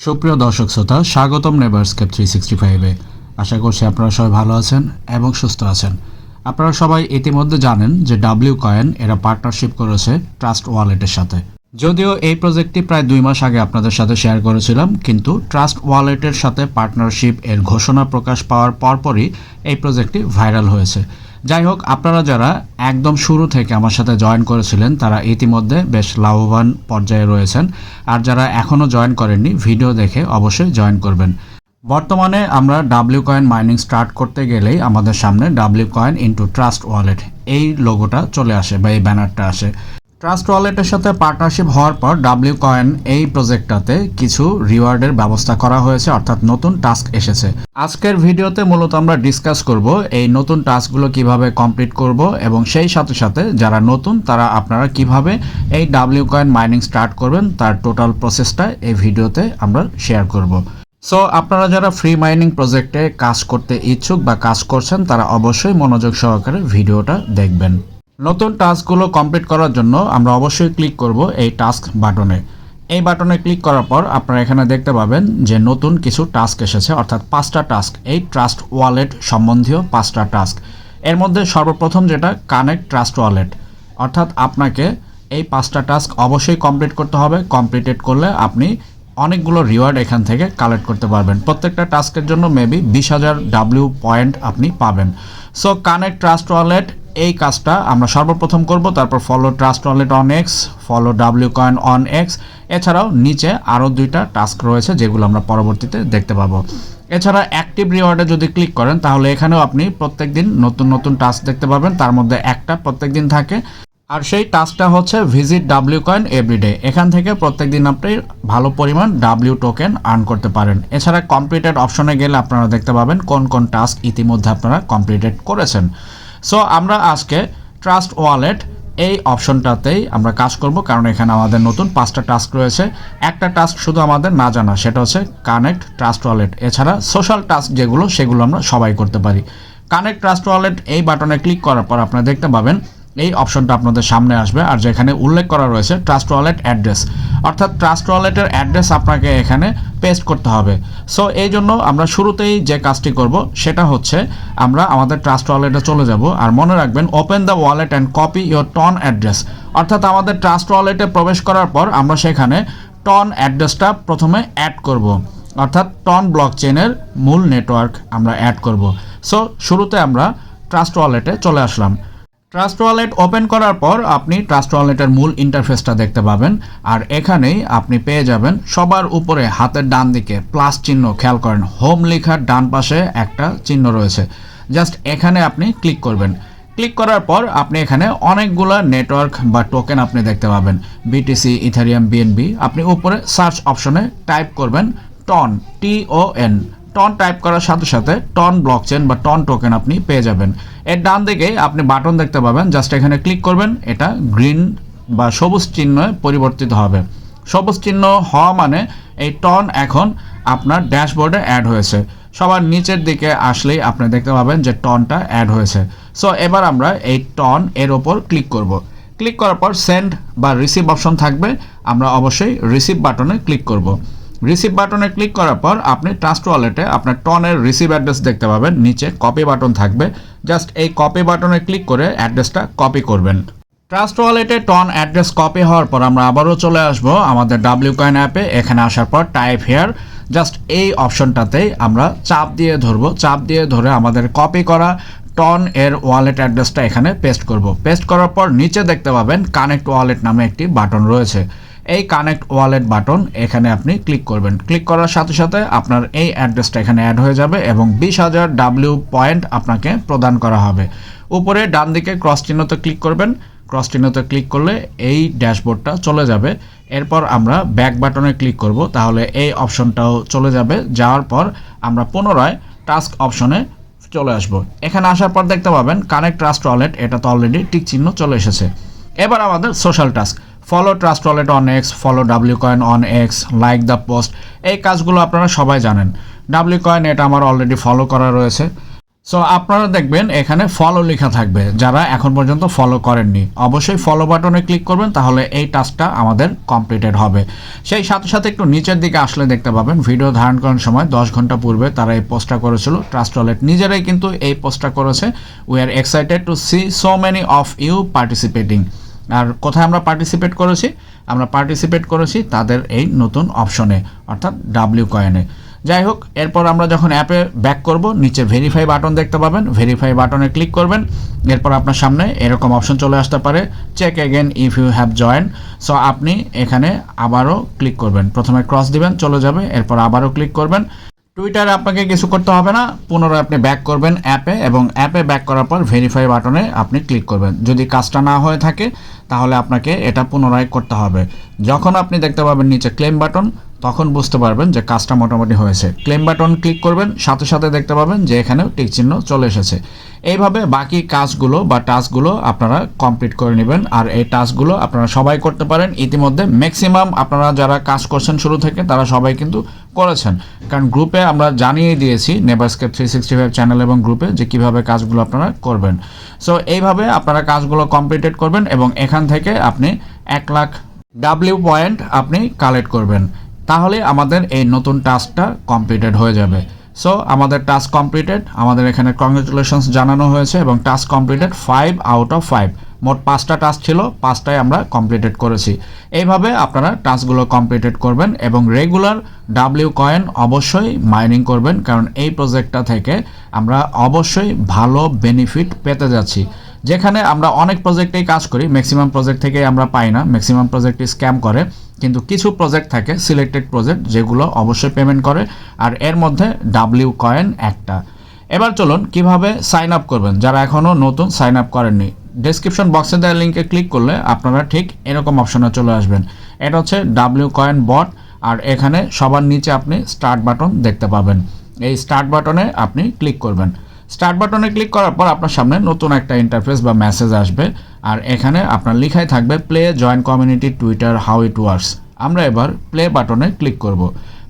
সুপ্রিয় দর্শক শ্রোতা, স্বাগতম নেভারস্কেপ থ্রি সিক্সটি ফাইভে আশা করছি আপনারা সবাই ভালো আছেন এবং সুস্থ আছেন। আপনারা সবাই ইতিমধ্যে জানেন যে ডাব্লিউ কয়েন এরা পার্টনারশিপ করেছে ট্রাস্ট ওয়ালেটের সাথে। যদিও এই প্রজেক্টটি প্রায় দুই মাস আগে আপনাদের সাথে শেয়ার করেছিলাম, কিন্তু ট্রাস্ট ওয়ালেটের সাথে পার্টনারশিপ এর ঘোষণা প্রকাশ পাওয়ার পরপরই এই প্রজেক্টটি ভাইরাল হয়েছে। যাই হোক, আপনারা যারা একদম শুরু থেকে আমার সাথে জয়েন করেছিলেন, তারা ইতিমধ্যে বেশ লাভবান পর্যায়ে রয়েছেন। আর যারা এখনও জয়েন করেননি ভিডিও দেখে অবশ্যই জয়েন করবেন। বর্তমানে আমরা ডাব্লিউ কয়েন মাইনিং স্টার্ট করতে গেলেই আমাদের সামনে W coin into trust wallet এই লোগোটা চলে আসে বা এই ব্যানারটা আসে। ট্রাস্ট ওয়ালেটের সাথে পার্টনারশিপ হওয়ার পর ডাব্লিউ কয়েন এই প্রজেক্টটাতে কিছু রিওয়ার্ডের ব্যবস্থা করা হয়েছে, অর্থাৎ নতুন টাস্ক এসেছে। আজকের ভিডিওতে মূলত আমরা ডিসকাস করব এই নতুন টাস্কগুলো কীভাবে কমপ্লিট করব এবং সেই সাথে সাথে যারা নতুন, তারা আপনারা কীভাবে এই ডাব্লিউ কয়েন মাইনিং স্টার্ট করবেন, তার টোটাল প্রসেসটা এই ভিডিওতে আমরা শেয়ার করব। সো আপনারা যারা ফ্রি মাইনিং প্রজেক্টে কাজ করতে ইচ্ছুক বা কাজ করছেন, তারা অবশ্যই মনোযোগ সহকারে ভিডিওটা দেখবেন। নতুন টাস্কগুলো কমপ্লিট করার জন্য আমরা অবশ্যই ক্লিক করব এই টাস্ক বাটনে। এই বাটনে ক্লিক করার পর আপনারা এখানে দেখতে পাবেন যে নতুন কিছু টাস্ক এসেছে, অর্থাৎ পাঁচটা টাস্ক। এই ট্রাস্ট ওয়ালেট সম্বন্ধীয় পাঁচটা টাস্ক। এর মধ্যে সর্বপ্রথম যেটা, কানেক্ট ট্রাস্ট ওয়ালেট। অর্থাৎ আপনাকে এই পাঁচটা টাস্ক অবশ্যই কমপ্লিট করতে হবে। কমপ্লিটেড করলে আপনি অনেকগুলো রিওয়ার্ড এখান থেকে কালেক্ট করতে পারবেন। প্রত্যেকটা টাস্কের জন্য মেবি বিশ হাজার ডাব্লিউ পয়েন্ট আপনি পাবেন। সো কানেক্ট ট্রাস্ট ওয়ালেট এই কাজটা আমরা সর্বপ্রথম করব, তারপর follow trust wallet on X follow W coin on X এছাড়াও নিচে আরও দুইটা টাস্ক রয়েছে যেগুলো আমরা পরবর্তীতে দেখতে পাবো। এছাড়া অ্যাক্টিভ রিওয়ার্ডে যদি ক্লিক করেন, তাহলে এখানেও আপনি প্রত্যেকদিন নতুন নতুন টাস্ক দেখতে পাবেন, তার মধ্যে একটা প্রত্যেক দিন থাকে। আর সেই টাস্কটা হচ্ছে ভিজিট ডাব্লিউ কয়েন এভরিডে এখান থেকে প্রত্যেকদিন আপনি ভালো পরিমাণ ডাব্লিউ টোকেন আর্ন করতে পারেন। এছাড়া কমপ্লিটেড অপশনে গেলে আপনারা দেখতে পাবেন কোন কোন টাস্ক ইতিমধ্যে আপনারা কমপ্লিটেড করেছেন। সো আমরা আজকে ট্রাস্ট ওয়ালেট এই অপশনটাতেই আমরা কাজ করব, কারণ এখানে আমাদের নতুন পাঁচটা টাস্ক রয়েছে। একটা টাস্ক শুধু আমাদের না জানা, সেটা হচ্ছে কানেক্ট ট্রাস্ট ওয়ালেট এছাড়া সোশ্যাল টাস্ক যেগুলো, সেগুলো আমরা সবাই করতে পারি। কানেক্ট ট্রাস্ট ওয়ালেট এই বাটনে ক্লিক করার পর আপনারা দেখতে পাবেন এই অপশনটা আপনাদের সামনে আসবে আর যেখানে উল্লেখ করা রয়েছে ট্রাস্ট ওয়ালেট অ্যাড্রেস। অর্থাৎ ট্রাস্ট ওয়ালেটের অ্যাড্রেস আপনাকে এখানে পেস্ট করতে হবে। সো এই জন্য আমরা শুরুতেই যে কাজটি করব সেটা হচ্ছে আমরা আমাদের ট্রাস্ট ওয়ালেটে চলে যাব আর মনে রাখবেন open the wallet and copy your TON address অর্থাৎ আমাদের ট্রাস্ট ওয়ালেটে প্রবেশ করার পর আমরা সেখানে টন অ্যাড্রেসটা প্রথমে অ্যাড করব। অর্থাৎ টন ব্লক চেনের মূল নেটওয়ার্ক আমরা অ্যাড করব। সো শুরুতে আমরা ট্রাস্ট ওয়ালেটে চলে আসলাম। ট্রাস্ট ওয়ালেট ওপেন করার পর আপনি ট্রাস্ট ওয়ালেটের মূল ইন্টারফেসটা দেখতে পাবেন। আর এখানেই আপনি পেয়ে যাবেন সবার উপরে হাতের ডান দিকে প্লাস চিহ্ন, খেয়াল করেন হোম লেখার ডান পাশে একটা চিহ্ন রয়েছে। জাস্ট এখানে আপনি ক্লিক করবেন। ক্লিক করার পর আপনি এখানে অনেকগুলো নেটওয়ার্ক বা টোকেন আপনি দেখতে পাবেন। বিটিসি ইথারিয়াম বিএনবি আপনি উপরে সার্চ অপশনে টাইপ করবেন Ton T O N Ton type করার সাথে সাথে টন ব্লকচেন বা টন টোকেন আপনি পেয়ে যাবেন। এর ডান দিকে আপনি বাটন দেখতে পাবেন জাস্ট এখানে ক্লিক করবেন, এটা গ্রিন বা সবুজ চিহ্নে পরিবর্তিত হবে। সবুজ চিহ্ন হওয়া মানে এই টন এখন আপনার ড্যাশবোর্ডে অ্যাড হয়েছে। সবার নিচের দিকে আসলেই আপনি দেখতে পাবেন যে টনটা অ্যাড হয়েছে। সো এবার আমরা এই টন এর ওপর ক্লিক করব। ক্লিক করার পর সেন্ড বা রিসিভ অপশন থাকবে, আমরা অবশ্যই রিসিভ বাটনে ক্লিক করব। রিসিভ বাটনে ক্লিক করার পর আপনি ট্রাস্ট ওয়ালেটে আপনার টনের রিসিভ অ্যাড্রেস দেখতে পাবেন। নিচে কপি বাটন থাকবে। জাস্ট এই কপি বাটনে ক্লিক করে অ্যাড্রেসটা কপি করবেন। ট্রাস্ট ওয়ালেটে টন অ্যাড্রেস কপি হওয়ার পর আমরা আবারও চলে আসব আমাদের ডাব্লিউ কয়েন অ্যাপে এখানে আসার পর টাইপ হেয়ার জাস্ট এই অপশনটাতেই আমরা চাপ দিয়ে ধরবো। চাপ দিয়ে ধরে আমাদের কপি করা টন এর ওয়ালেট অ্যাড্রেসটা এখানে পেস্ট করব। পেস্ট করার পর নিচে দেখতে পাবেন কানেক্ট ওয়ালেট নামে একটি বাটন রয়েছে। এই কানেক্ট ওয়ালেট বাটন এখানে আপনি ক্লিক করবেন। ক্লিক করার সাথে সাথে আপনার এই অ্যাড্রেসটা এখানে অ্যাড হয়ে যাবে এবং বিশ হাজার ডাব্লিউ পয়েন্ট আপনাকে প্রদান করা হবে। উপরে ডান দিকে ক্রস চিহ্নতে ক্লিক করবেন। ক্রস চিহ্নতে ক্লিক করলে এই ড্যাশবোর্ডটা চলে যাবে। এরপর আমরা ব্যাক বাটনে ক্লিক করব। তাহলে এই অপশনটাও চলে যাবে। যাওয়ার পর আমরা পুনরায় টাস্ক অপশনে চলে আসব। এখানে আসার পর দেখতে পাবেন কানেক্ট ট্রাস্ট ওয়ালেট এটা তো অলরেডি টিক চিহ্ন চলে এসেছে। এবার আমাদের social task follow trust wallet on X follow W coin on X like the post এই কাজগুলো আপনারা সবাই জানেন। ডাব্লিউ কয়েন এটা আমার অলরেডি ফলো করা রয়েছে। সো আপনারা দেখবেন এখানে ফলো লেখা থাকবে, যারা এখন পর্যন্ত ফলো করেননি। অবশ্যই ফলো বাটনে ক্লিক করবেন, তাহলে এই টাস্কটা আমাদের কমপ্লিটেড হবে। সেই সাথে সাথে একটু নিচের দিকে আসলে দেখতে পাবেন ভিডিও ধারণ করার সময় দশ ঘণ্টা পূর্বে তারা এই পোস্টটা করেছিল। ট্রাস্ট ওয়ালেট নিজেরাই কিন্তু এই পোস্টটা করেছে। We are excited to see so many of you participating আর কোথায় আমরা পার্টিসিপেট করেছি? আমরা পার্টিসিপেট করেছি তাদের এই নতুন অপশনে অর্থাৎ ডাব্লিউ কয়েনে যাই হোক, এরপর আমরা যখন অ্যাপে ব্যাক করব, নিচে ভেরিফাই বাটন দেখতে পাবেন। ভেরিফাই বাটনে ক্লিক করবেন। এরপর আপনার সামনে এরকম অপশন চলে আসতে পারে। Check again if you have join so আপনি এখানে আবারও ক্লিক করবেন। প্রথমে ক্রস দিবেন, চলে যাবে। এরপর আবারও ক্লিক করবেন। টুইটারে আপনাকে কিছু করতে হবে না। পুনরায় আপনি ব্যাক করবেন অ্যাপে এবং অ্যাপে ব্যাক করার পর ভেরিফাই বাটনে আপনি ক্লিক করবেন। যদি কাজটা না হয়ে থাকে, তাহলে আপনাকে এটা পুনরায় করতে হবে। যখন আপনি দেখতে পাবেন নিচে ক্লেম বাটন তখন বুঝতে পারবেন যে কাজটা মোটামুটি হয়েছে। ক্লেম বাটন ক্লিক করবেন, সাথে সাথে দেখতে পাবেন যে এখানেও টিক চিহ্ন চলে এসেছে। এইভাবে বাকি কাজগুলো বা টাস্কগুলো আপনারা কমপ্লিট করে নেবেন। আর এই টাস্কগুলো আপনারা সবাই করতে পারেন। ইতিমধ্যে ম্যাক্সিমাম আপনারা যারা কাজ করছেন শুরু থেকে, তারা সবাই কিন্তু করেছেন। কারণ গ্রুপে আমরা জানিয়ে দিয়েছি নেভারস্কেপ থ্রি সিক্সটি ফাইভ চ্যানেল এবং গ্রুপে যে কীভাবে কাজগুলো আপনারা করবেন। সো এইভাবে আপনারা কাজগুলো কমপ্লিটেড করবেন এবং এখান থেকে আপনি এক লাখ ডাব্লিউ পয়েন্ট আপনি কালেক্ট করবেন। তাহলে আমাদের এই নতুন টাস্কটা কমপ্লিটেড হয়ে যাবে। সো আমাদের টাস্ক কমপ্লিটেড আমাদের এখানে কংগ্রেচুলেশনস জানানো হয়েছে এবং task completed five out of five মোট পাঁচটা টাস্ক ছিল, পাঁচটাই আমরা কমপ্লিটেড করেছি। এইভাবে আপনারা টাস্কগুলো কমপ্লিটেড করবেন এবং রেগুলার ডাব্লিউ কয়েন অবশ্যই মাইনিং করবেন, কারণ এই প্রজেক্টটা থেকে আমরা অবশ্যই ভালো বেনিফিট পেতে যাচ্ছি। যেখানে আমরা অনেক প্রজেক্টেই কাজ করি ম্যাক্সিমাম প্রজেক্ট থেকে আমরা পাই না ম্যাক্সিমাম প্রজেক্টই স্ক্যাম করে, কিন্তু কিছু প্রজেক্ট থাকে সিলেক্টেড প্রজেক্ট যেগুলো অবশ্যই পেমেন্ট করে, আর এর মধ্যে ডাব্লিউ কয়েন একটা। এবার চলুন কীভাবে সাইন আপ করবেন, যারা এখনও নতুন সাইন আপ করেননি। ডেসক্রিপশন বক্সে দেওয়া লিঙ্কে ক্লিক করলে আপনারা ঠিক এরকম অপশনে চলে আসবেন। এটা হচ্ছে ডাব্লিউ কয়েন বট আর এখানে সবার নিচে আপনি স্টার্ট বাটন দেখতে পাবেন। এই স্টার্ট বাটনে আপনি ক্লিক করবেন। স্টার্ট বাটনে ক্লিক করার পর আপনার সামনে নতুন একটা ইন্টারফেস বা মেসেজ আসবে, আর এখানে আপনার লেখাই থাকবে play join community Twitter how it works আমরা এবার প্লে বাটনে ক্লিক করব।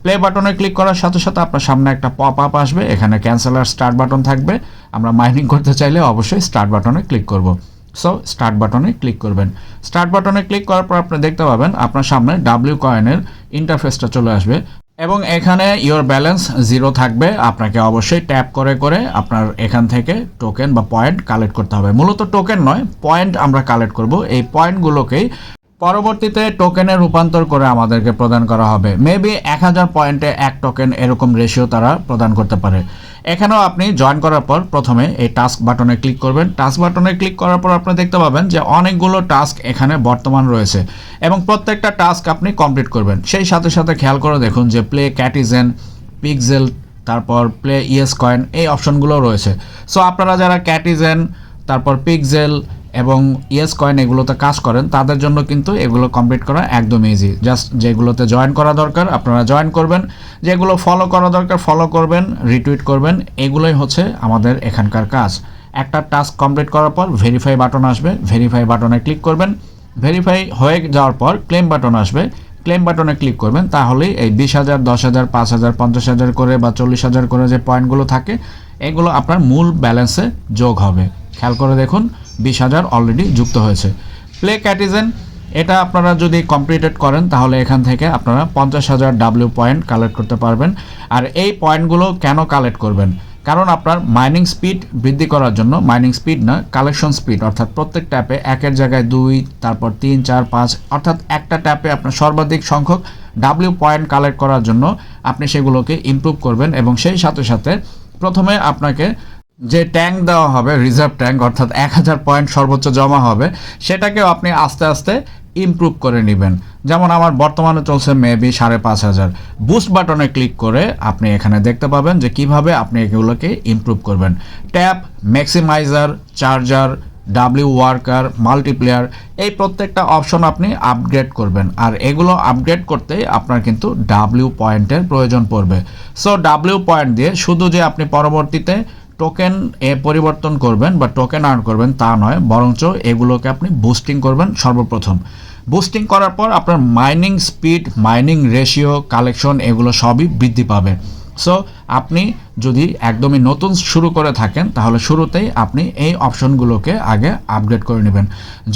প্লে বাটনে ক্লিক করার সাথে সাথে আপনার সামনে একটা পপ আপ আসবে, এখানে ক্যান্সেল আর স্টার্ট বাটন থাকবে। আমরা মাইনিং করতে চাইলে অবশ্যই স্টার্ট বাটনে ক্লিক করব। সো স্টার্ট বাটনে ক্লিক করবেন। স্টার্ট বাটনে ক্লিক করার পর আপনি দেখতে পাবেন, আপনার সামনে ডাব্লিউ কয়েনের ইন্টারফেসটা চলে আসবে। এবং এখানে ইওর ব্যালেন্স জিরো থাকবে। আপনাকে অবশ্যই ট্যাপ করে করে আপনার এখান থেকে টোকেন বা পয়েন্ট কালেক্ট করতে হবে। মূলত টোকেন নয় পয়েন্ট আমরা কালেক্ট করব। এই পয়েন্টগুলোকেই পরবর্তীতে টোকেনে রূপান্তর করে আমাদেরকে প্রদান করা হবে। মেবি এক হাজার পয়েন্টে এক টোকেন এরকম রেশিও তারা প্রদান করতে পারে। এখানেও আপনি জয়েন করার পর প্রথমে এই টাস্ক বাটনে ক্লিক করবেন। টাস্ক বাটনে ক্লিক করার পর আপনি দেখতে পাবেন যে অনেকগুলো টাস্ক এখানে বর্তমান রয়েছে এবং প্রত্যেকটা টাস্ক আপনি কমপ্লিট করবেন। সেই সাথে সাথে খেয়াল করে দেখুন যে প্লে ক্যাটিজেন পিকজেল তারপর প্লে ইয়েস কয়েন এই অপশনগুলো রয়েছে। সো আপনারা যারা ক্যাটিজেন তারপর পিকজেল এবং ইয়েস কয়েন এগুলোতে কাজ করেন, তাদের জন্য কিন্তু এগুলো কমপ্লিট করা একদম ইজি জাস্ট যেগুলোতে জয়েন করা দরকার, আপনারা জয়েন করবেন। যেগুলো ফলো করা দরকার ফলো করবেন রিটুইট করবেন, এগুলোই হচ্ছে আমাদের এখানকার কাজ। একটা টাস্ক কমপ্লিট করার পর ভেরিফাই বাটন আসবে ভেরিফাই বাটনে ক্লিক করবেন। ভেরিফাই হয়ে যাওয়ার পর ক্লেম বাটন আসবে। ক্লেম বাটনে ক্লিক করবেন, তাহলেই এই বিশ হাজার, দশ হাজার, পাঁচ হাজার, পঞ্চাশ হাজার করে বা চল্লিশ হাজার করে যে পয়েন্টগুলো থাকে, এগুলো আপনার মূল ব্যালেন্সে যোগ হবে। খেয়াল করে দেখুন বিশ হাজার অলরেডি যুক্ত হয়েছে। প্লে ক্যাটিজেন এটা আপনারা যদি কমপ্লিটেড করেন, তাহলে এখান থেকে আপনারা পঞ্চাশ হাজার ডাব্লিউ পয়েন্ট কালেক্ট করতে পারবেন। আর এই পয়েন্টগুলো কেন কালেক্ট করবেন? কারণ আপনার মাইনিং স্পিড বৃদ্ধি করার জন্য মাইনিং স্পিড না কালেকশন স্পিড অর্থাৎ প্রত্যেক ট্যাপে একের জায়গায় দুই, তারপর তিন, চার, পাঁচ, অর্থাৎ একটা ট্যাপে আপনার সর্বাধিক সংখ্যক ডাব্লিউ পয়েন্ট কালেক্ট করার জন্য আপনি সেগুলোকে ইমপ্রুভ করবেন এবং সেই সাথে সাথে প্রথমে আপনাকে যে ট্যাঙ্ক দেওয়া হবে, রিজার্ভ ট্যাঙ্ক, অর্থাৎ এক হাজার পয়েন্ট সর্বোচ্চ জমা হবে, সেটাকেও আপনি আস্তে আস্তে ইমপ্রুভ করে নেবেন। যেমন আমার বর্তমানে চলছে মেবি সাড়ে পাঁচ হাজার। বুস্ট বাটনে ক্লিক করে আপনি এখানে দেখতে পাবেন যে কীভাবে আপনি এগুলোকে ইমপ্রুভ করবেন। Tap maximizer charger W worker multiplayer এই প্রত্যেকটা অপশন আপনি আপগ্রেড করবেন। আর এগুলো আপগ্রেড করতে আপনার কিন্তু ডাব্লিউ পয়েন্টের প্রয়োজন পড়বে। সো ডাব্লিউ পয়েন্ট দিয়ে শুধু যে আপনি পরবর্তীতে টোকেন এ পরিবর্তন করবেন বা টোকেন আর্ন করবেন তা নয়, বরঞ্চ এগুলোকে আপনি বুস্টিং করবেন সর্বপ্রথম। বুস্টিং করার পর আপনার mining speed mining ratio collection এগুলো সবই বৃদ্ধি পাবে। সো আপনি যদি একদমই নতুন শুরু করে থাকেন, তাহলে শুরুতেই আপনি এই অপশনগুলোকে আগে আপডেট করে নেবেন।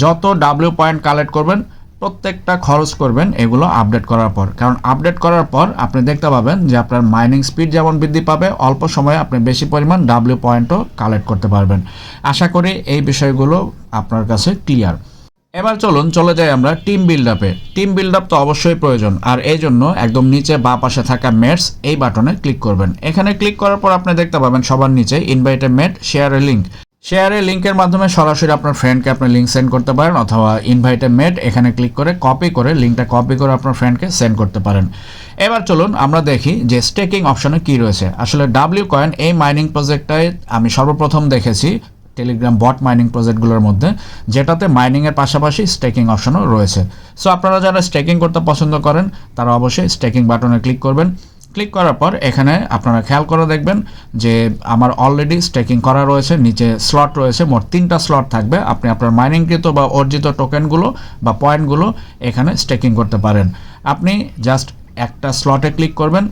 যত ডাব্লিউ পয়েন্ট কালেক্ট করবেন প্রত্যেকটা খরচ করবেন এগুলো আপডেট করার পর। কারণ আপডেট করার পর আপনি দেখতে পাবেন যে আপনার মাইনিং স্পিড যেমন বৃদ্ধি পাবে, অল্প সময়ে আপনি বেশি পরিমাণ ডাব্লিউ পয়েন্টও কালেক্ট করতে পারবেন। আশা করি এই বিষয়গুলো আপনার কাছে ক্লিয়ার এবার চলুন চলে যাই আমরা টিম বিল্ড আপে টিম বিল্ড আপ তো অবশ্যই প্রয়োজন, আর এই জন্য একদম নিচে বা পাশে থাকা মেটস এই বাটনে ক্লিক করবেন। এখানে ক্লিক করার পর আপনি দেখতে পাবেন সবার নিচে ইনভাইটে মেট শেয়ারে লিঙ্ক শেয়ারের লিঙ্কের মাধ্যমে সরাসরি আপনার ফ্রেন্ডকে আপনি লিঙ্ক সেন্ড করতে পারেন অথবা ইনভাইটে মেট এখানে ক্লিক করে কপি করে লিঙ্কটা কপি করে আপনার ফ্রেন্ডকে সেন্ড করতে পারেন। এবার চলুন আমরা দেখি যে স্টেকিং অপশনে কি রয়েছে। আসলে ডাব্লিউ কয়েন এই মাইনিং প্রজেক্টটায় আমি সর্বপ্রথম দেখেছি টেলিগ্রাম বট মাইনিং প্রজেক্টগুলোর মধ্যে, যেটাতে মাইনিংয়ের পাশাপাশি স্টেকিং অপশনও রয়েছে। সো আপনারা যারা স্টেকিং করতে পছন্দ করেন, তারা অবশ্যই স্টেকিং বাটনে ক্লিক করবেন। ক্লিক করার পর এখানে আপনারা খেয়াল করে দেখবেন যে আমার অলরেডি স্টেকিং করা রয়েছে, নিচে স্লট রয়েছে, মোট তিনটা স্লট থাকবে। আপনি আপনার মাইনিংকৃত বা অর্জিত টোকেনগুলো বা পয়েন্টগুলো এখানে স্টেকিং করতে পারেন। আপনি জাস্ট একটা স্লটে ক্লিক করবেন,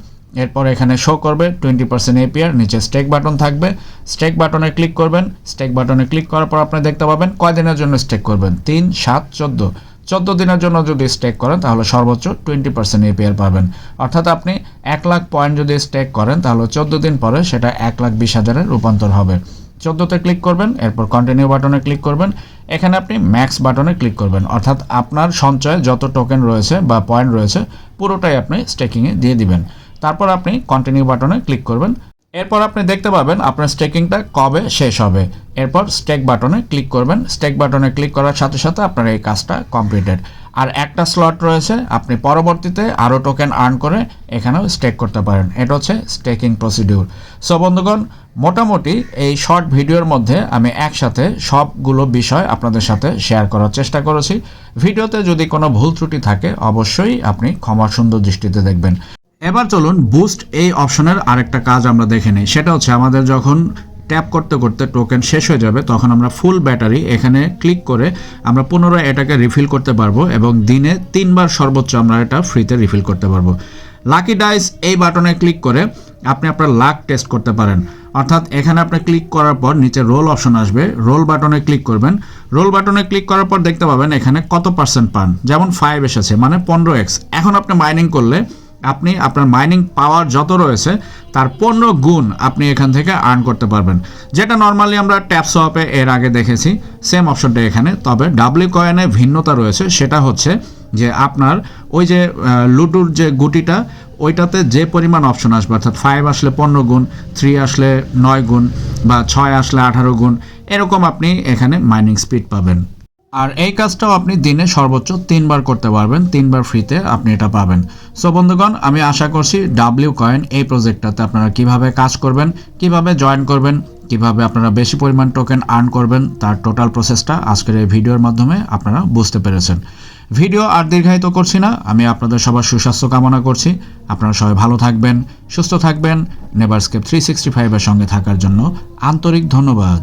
এরপর এখানে শো করবে টোয়েন্টি পার্সেন্ট এপিআর নিচে স্টেক বাটন থাকবে। স্টেক বাটনে ক্লিক করবেন স্টেক বাটনে ক্লিক করার পর আপনি দেখতে পাবেন কয়দিনের জন্য স্টেক করবেন? তিন, সাত, চোদ্দ। চোদ্দ দিনের জন্য যদি স্টেক করেন, তাহলে সর্বোচ্চ টোয়েন্টি পার্সেন্ট এপিআর পাবেন। অর্থাৎ আপনি এক লাখ পয়েন্ট যদি স্টেক করেন, তাহলে চোদ্দ দিন পরে সেটা এক লাখ বিশ হাজারে রূপান্তর হবে। চোদ্দোতে ক্লিক করবেন, এরপর কন্টিনিউ বাটনে ক্লিক করবেন। এখানে আপনি ম্যাক্স বাটনে ক্লিক করবেন। অর্থাৎ আপনার সঞ্চয়ে যত টোকেন রয়েছে বা পয়েন্ট রয়েছে, পুরোটাই আপনি স্টেকিংয়ে দিয়ে দিবেন। তারপর আপনি কন্টিনিউ বাটনে ক্লিক করবেন। এরপর আপনি দেখতে পাবেন আপনার স্টেকিংটা কবে শেষ হবে। এরপর স্টেক বাটনে ক্লিক করবেন। স্টেক বাটনে ক্লিক করার সাথে সাথে আপনার এই কাজটা কমপ্লিটেড আর একটা স্লট রয়েছে, আপনি পরবর্তীতে আরও টোকেন আর্ন করে এখানেও স্টেক করতে পারেন। এটা হচ্ছে স্টেকিং প্রসিডিউর সো বন্ধুগণ, মোটামুটি এই শর্ট ভিডিওর মধ্যে আমি একসাথে সবগুলো বিষয় আপনাদের সাথে শেয়ার করার চেষ্টা করেছি। ভিডিওতে যদি কোনো ভুল ত্রুটি থাকে, অবশ্যই আপনি ক্ষমা সুন্দর দৃষ্টিতে দেখবেন। এবার চলুন বুস্ট এই অপশনের আরেকটা কাজ আমরা দেখে নিই। সেটা হচ্ছে আমাদের যখন ট্যাপ করতে করতে টোকেন শেষ হয়ে যাবে, তখন আমরা ফুল ব্যাটারি এখানে ক্লিক করে আমরা পুনরায় এটাকে রিফিল করতে পারব এবং দিনে তিনবার সর্বোচ্চ আমরা এটা ফ্রিতে রিফিল করতে পারব। লাকি ডাইস এই বাটনে ক্লিক করে আপনি আপনার লাক টেস্ট করতে পারেন। অর্থাৎ এখানে আপনি ক্লিক করার পর নিচে রোল অপশন আসবে রোল বাটনে ক্লিক করবেন। রোল বাটনে ক্লিক করার পর দেখতে পাবেন এখানে কত পার্সেন্ট পান, যেমন ফাইভ এসেছে মানে পনেরো এক্স এখন আপনি মাইনিং করলে আপনি আপনার মাইনিং পাওয়ার যত রয়েছে, তার পনেরো গুণ আপনি এখান থেকে আর্ন করতে পারবেন। যেটা নর্মালি আমরা ট্যাপ সোয়াপে এর আগে দেখেছি সেম অপশনটা এখানে। তবে ডাব্লিউ কয়েনে ভিন্নতা রয়েছে, সেটা হচ্ছে যে আপনার ওই যে লুডুর যে গুটিটা, ওইটাতে যে পরিমাণ অপশন আসবে, অর্থাৎ ফাইভ আসলে পনেরো গুণ থ্রি আসলে নয় গুণ, বা ছয় আসলে আঠারো গুণ, এরকম আপনি এখানে মাইনিং স্পিড পাবেন। আর এই কাজটাও আপনি দিনে সর্বোচ্চ তিনবার করতে পারবেন, তিনবার ফ্রিতে আপনি এটা পাবেন। সো বন্ধুগণ, আমি আশা করছি ডাব্লিউ কয়েন এই প্রজেক্টটাতে আপনারা কীভাবে কাজ করবেন, কীভাবে জয়েন করবেন, কীভাবে আপনারা বেশি পরিমাণ টোকেন আর্ন করবেন, তার টোটাল প্রসেসটা আজকের এই ভিডিওর মাধ্যমে আপনারা বুঝতে পেরেছেন। ভিডিও আর দীর্ঘায়িত করছি না, আমি আপনাদের সবার সুস্বাস্থ্য কামনা করছি। আপনারা সবাই ভালো থাকবেন, সুস্থ থাকবেন নেভারস্কেপ থ্রি সিক্সটি ফাইভের সঙ্গে থাকার জন্য আন্তরিক ধন্যবাদ।